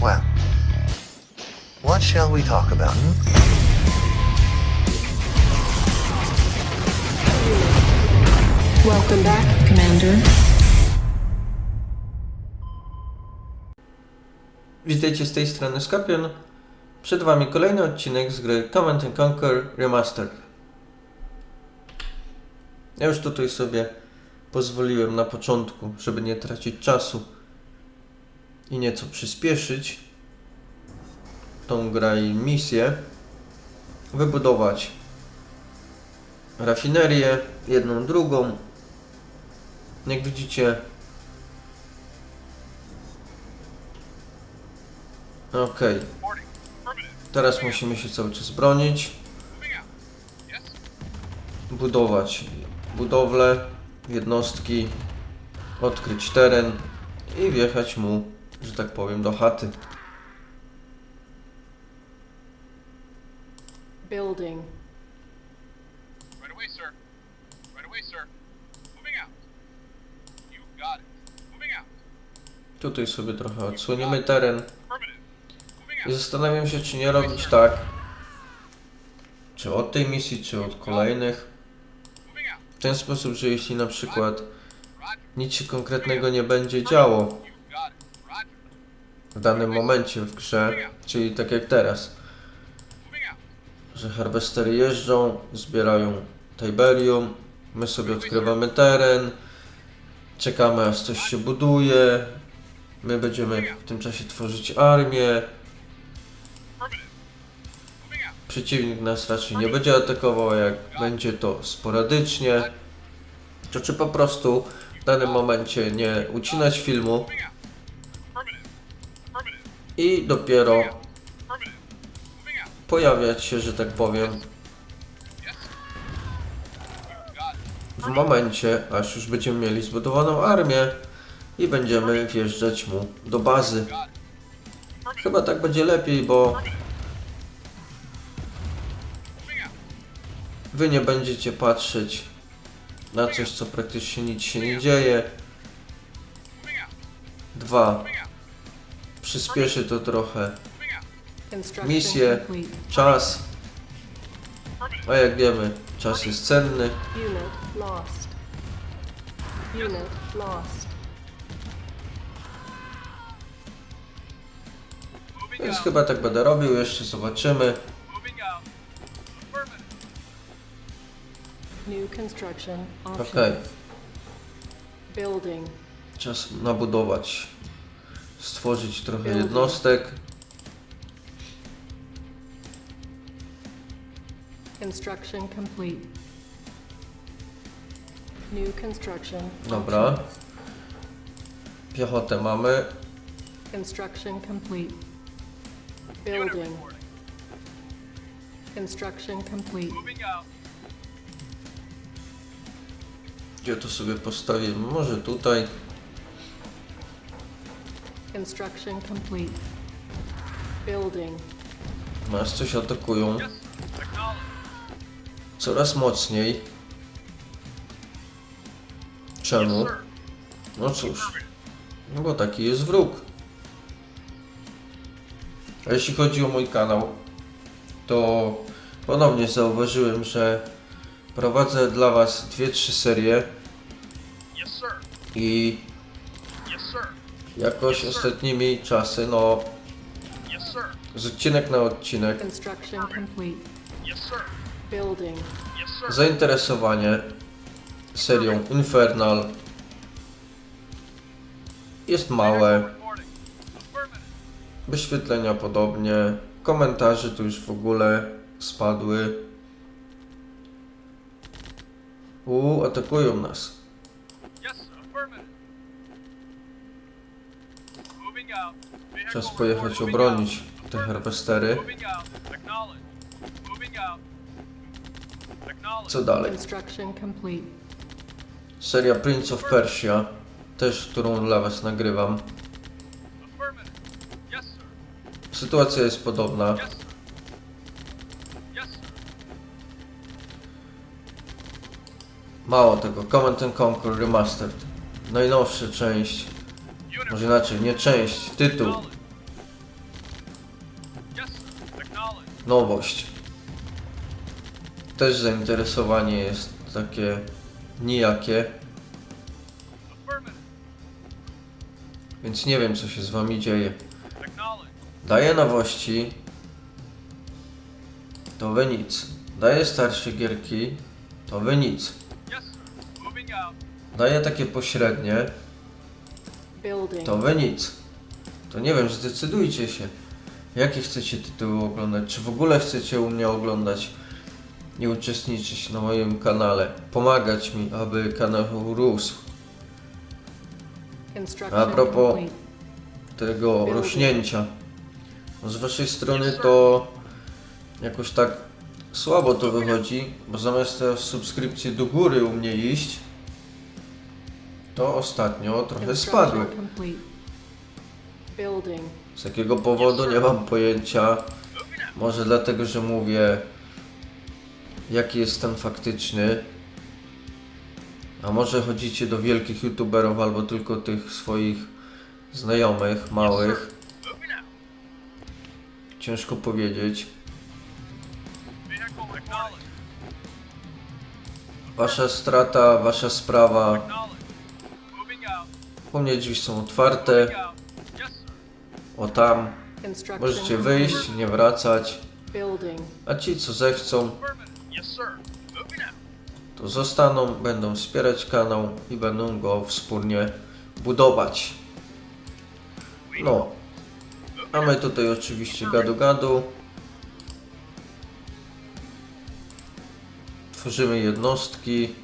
Well, what shall we talk about? hmm? Welcome back, Commander. Witajcie z tej strony Skorpion. Przed Wami kolejny odcinek z gry Command and Conquer Remastered. Ja już tutaj sobie pozwoliłem na początku, żeby nie tracić czasu i nieco przyspieszyć tą grę i misję, wybudować rafinerię, jedną, drugą. Jak widzicie, Okej. Teraz musimy się cały czas bronić. Budować budowle, jednostki, odkryć teren i wjechać mu, że tak powiem, do chaty. Building. Right away, sir. Right away, sir. Moving out. You got it. Moving out. Tutaj sobie trochę odsłonimy teren i zastanawiam się, czy nie robić tak, czy od tej misji, czy od kolejnych, w ten sposób, że jeśli na przykład nic się konkretnego nie będzie działo, You got it. Roger. W danym momencie w grze, czyli tak jak teraz, że harwestery jeżdżą, zbierają Tiberium, my sobie odkrywamy teren, czekamy aż coś się buduje, my będziemy w tym czasie tworzyć armię, przeciwnik nas raczej nie będzie atakował, a jak będzie to sporadycznie, to czy po prostu w danym momencie nie ucinać filmu i dopiero pojawiać się, że tak powiem, w momencie, aż już będziemy mieli zbudowaną armię i będziemy wjeżdżać mu do bazy. Chyba tak będzie lepiej, bo wy nie będziecie patrzeć na coś, co praktycznie nic się nie dzieje. Dwa. Przyspieszy to trochę Misje. czas, a jak wiemy, czas jest cenny. Więc chyba tak będę robił, jeszcze zobaczymy. Okej, Building. czas nabudować, stworzyć trochę jednostek. Construction complete. New construction Dobra. Piechotę mamy, Construction complete. Building. Construction complete. Moving out. gdzie to sobie postawimy? Może tutaj. Construction complete. Building. Nas coś atakują coraz mocniej. Czemu? No cóż, no bo taki jest wróg. A jeśli chodzi o mój kanał, to ponownie zauważyłem, że prowadzę dla Was dwie, trzy serie Yes, sir. i Yes, sir. Jakoś ostatnimi czasy, no Yes, sir. z odcinek na odcinek, Construction complete. Yes, sir. Building. Yes, sir. zainteresowanie serią Infernal jest małe, wyświetlenia podobnie, komentarze tu już w ogóle spadły. U, atakują nas. Yes, affirmative. Moving out. Vehicle Czas pojechać obronić te. Acknowledge. Co dalej? Seria Prince of Persia, też którą dla Was nagrywam. Sytuacja jest podobna. Mało tego, Command and Conquer Remastered. Najnowsza część, może inaczej, nie część, tytuł. Nowość. Też zainteresowanie jest takie nijakie, więc nie wiem co się z wami dzieje. Daję nowości, to wy nic. Daję starsze gierki, to wy nic. Daję takie pośrednie, to wy nic. To nie wiem, zdecydujcie się. Jakie chcecie tytuły oglądać? Czy w ogóle chcecie u mnie oglądać i uczestniczyć na moim kanale? Pomagać mi, aby kanał rósł. A propos- tego rośnięcia. No z waszej strony to jakoś tak słabo to wychodzi, bo zamiast te subskrypcje do góry u mnie iść, to ostatnio trochę spadły. Building. Z jakiego powodu nie mam pojęcia. Może dlatego, że mówię jaki jest stan faktyczny. A może chodzicie do wielkich youtuberów albo tylko tych swoich znajomych, małych. Ciężko powiedzieć. Wasza strata, wasza sprawa. U mnie drzwi są otwarte. O tam. Możecie wyjść, nie wracać. A ci co zechcą, to zostaną, będą wspierać kanał i będą go wspólnie budować. No. A my tutaj oczywiście gadu gadu. Tworzymy jednostki.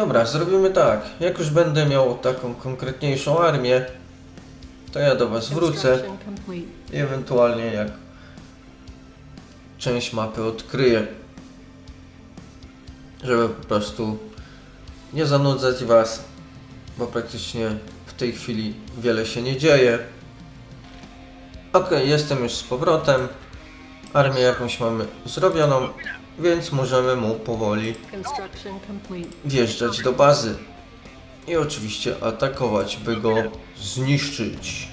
Dobra, zrobimy tak. Jak już będę miał taką konkretniejszą armię, to ja do Was wrócę. I ewentualnie jak część mapy odkryję. Żeby po prostu nie zanudzać Was, bo praktycznie w tej chwili wiele się nie dzieje. Ok, jestem już z powrotem. Armię jakąś mamy zrobioną, więc możemy mu powoli wjeżdżać do bazy. I oczywiście atakować, by go zniszczyć.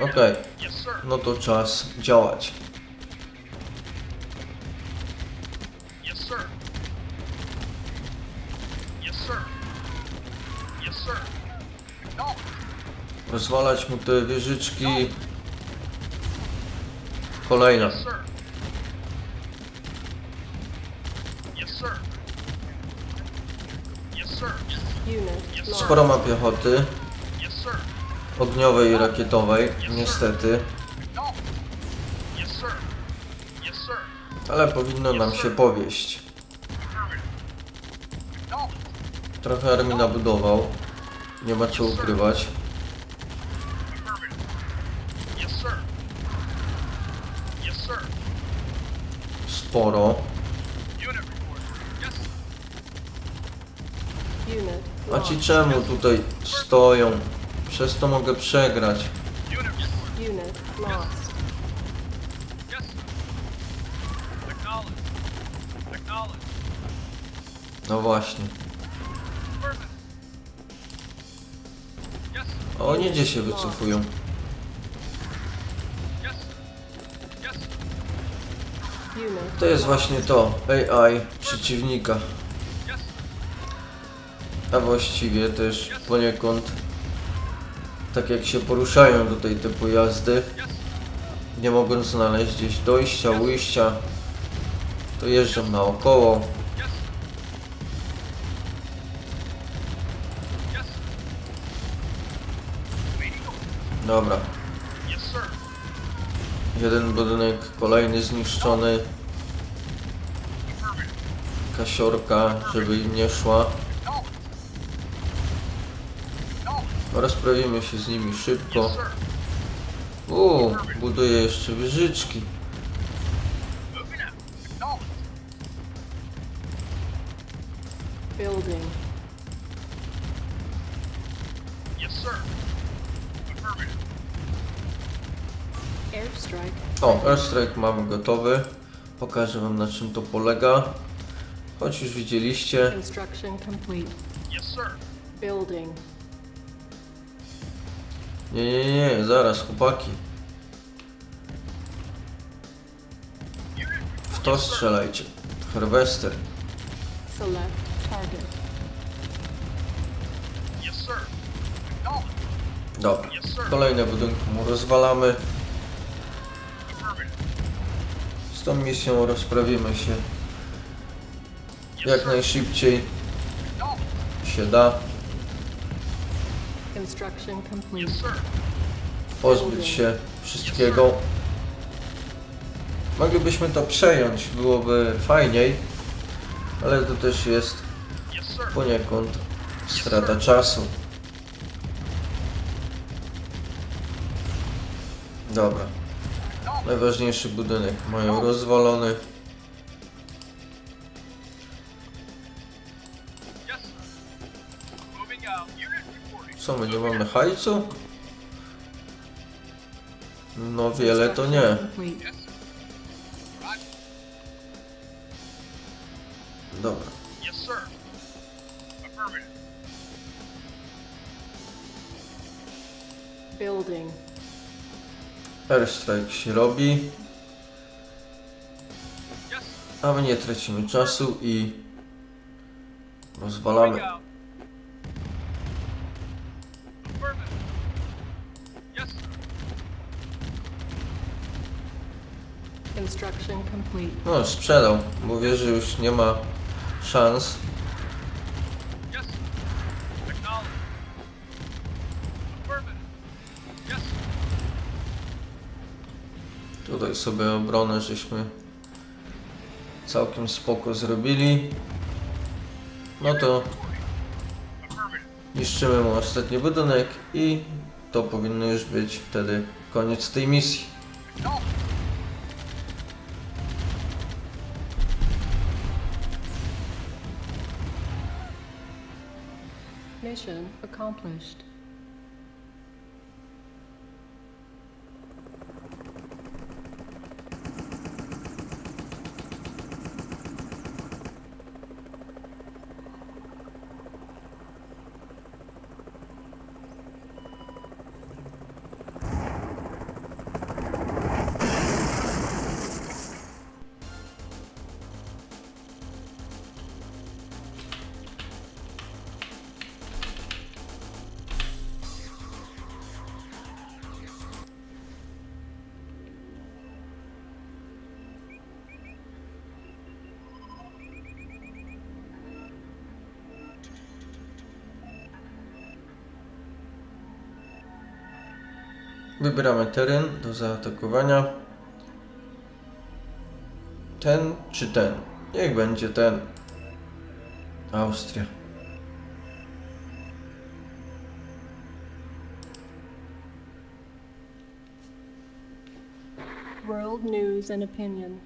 Okej. sir. No to czas działać. Rozwalać mu te wieżyczki. Kolejna. Sporo ma piechoty. Ogniowej i rakietowej, niestety. No. Ale powinno nam się powieść. No. Trochę armii nabudował. Nie ma co ukrywać. Affirmative. Yes, sir. Yes, sir. Sporo. A ci czemu tutaj stoją? Przez to mogę przegrać. No właśnie. Oni gdzie się wycofują? To jest właśnie to. AI przeciwnika. A właściwie też poniekąd tak jak się poruszają tutaj te pojazdy, nie mogąc znaleźć gdzieś dojścia, ujścia, to jeżdżą naokoło. Dobra, jeden budynek kolejny zniszczony. Kasiorka, żeby im nie szła. Rozprawimy się z nimi szybko. Uuu, buduję jeszcze wieżyczki. Building. O, airstrike mamy gotowy. Pokażę wam na czym to polega. Choć już widzieliście, Construction complete. Yes, sir. Building. Nie, nie, nie, zaraz, chłopaki. W to strzelajcie. Harvester. Select target. Yes, sir. Dobra. Yes, sir. Kolejne budynki mu rozwalamy. Z tą misją rozprawimy się jak najszybciej się da. Pozbyć się wszystkiego. Moglibyśmy to przejąć, byłoby fajniej, ale to też jest poniekąd strata czasu. Dobra. Najważniejszy budynek mają rozwalony. Co, my nie mamy hajcu? No wiele to nie. Dobra. Building. Airstrike się robi, a my nie tracimy czasu i rozwalamy. Moving out. Affirmative. Yes, sir. Construction complete. No, sprzedał. Mówię, że już nie ma szans. Yes. Affirmative. Yes. Tutaj sobie obronę żeśmy całkiem spoko zrobili. No to niszczymy mu ostatni budynek i to powinno już być wtedy koniec tej misji. Mission accomplished. Wybieramy teren do zaatakowania. Ten czy ten? Niech będzie ten. Austria. World news and opinion.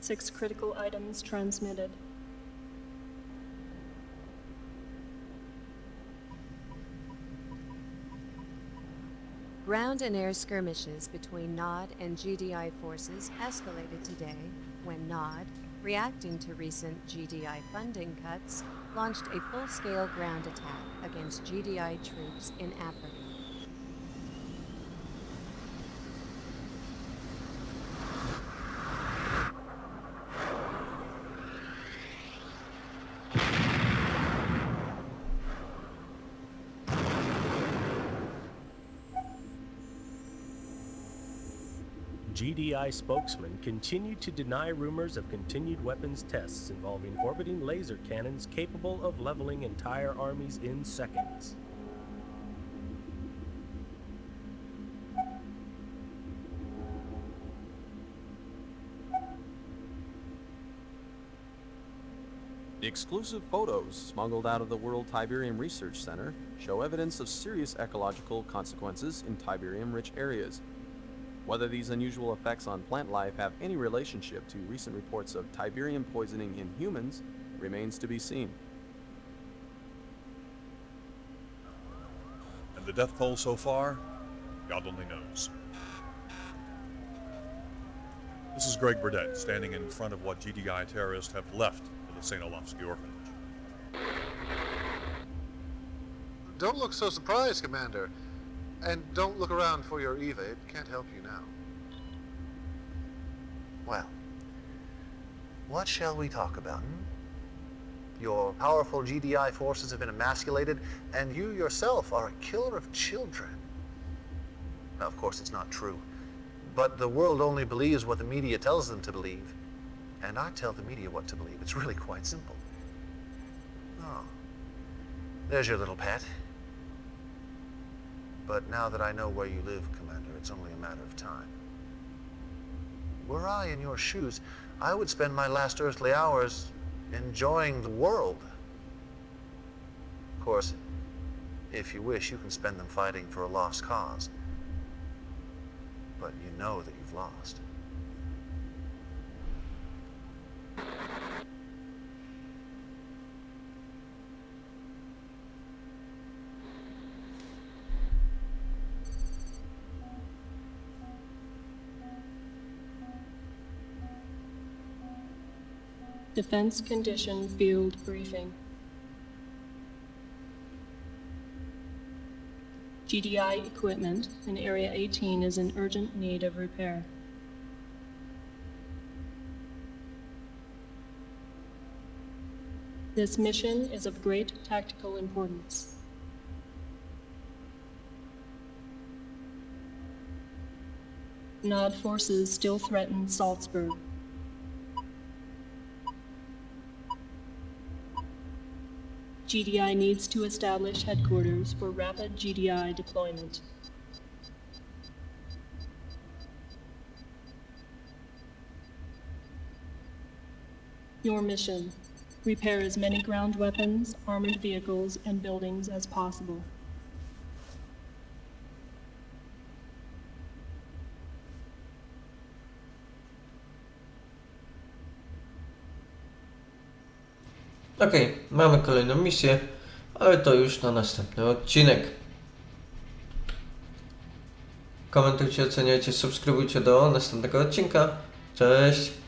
Six critical items transmitted. Ground and air skirmishes between NOD and GDI forces escalated today when NOD, reacting to recent GDI funding cuts, launched a full-scale ground attack against GDI troops in Africa. GDI spokesman continued to deny rumors of continued weapons tests involving orbiting laser cannons capable of leveling entire armies in seconds. Exclusive photos smuggled out of the World Tiberium Research Center show evidence of serious ecological consequences in Tiberium-rich areas. Whether these unusual effects on plant life have any relationship to recent reports of Tiberium poisoning in humans remains to be seen. And the death toll so far? God only knows. This is Greg Burdett, standing in front of what GDI terrorists have left of the the St. Olafsky Orphanage. Don't look so surprised, Commander. And don't look around for your Eva. It can't help you now. Well, what shall we talk about? hmm? Your powerful GDI forces have been emasculated, and you yourself are a killer of children. Now, of course, it's not true. But the world only believes what the media tells them to believe. And I tell the media what to believe. It's really quite simple. Oh. There's your little pet. But now that I know where you live, Commander, it's only a matter of time. Were I in your shoes, I would spend my last earthly hours enjoying the world. Of course, if you wish, you can spend them fighting for a lost cause. But you know that you've lost. Defense Condition Field Briefing. GDI equipment in Area 18 is in urgent need of repair. This mission is of great tactical importance. Nod forces still threaten Salzburg. GDI needs to establish headquarters for rapid GDI deployment. Your mission repair as many ground weapons, armored vehicles, and buildings as possible. Okej, mamy kolejną misję, ale to już na następny odcinek. Komentujcie, oceniajcie, subskrybujcie do następnego odcinka. Cześć!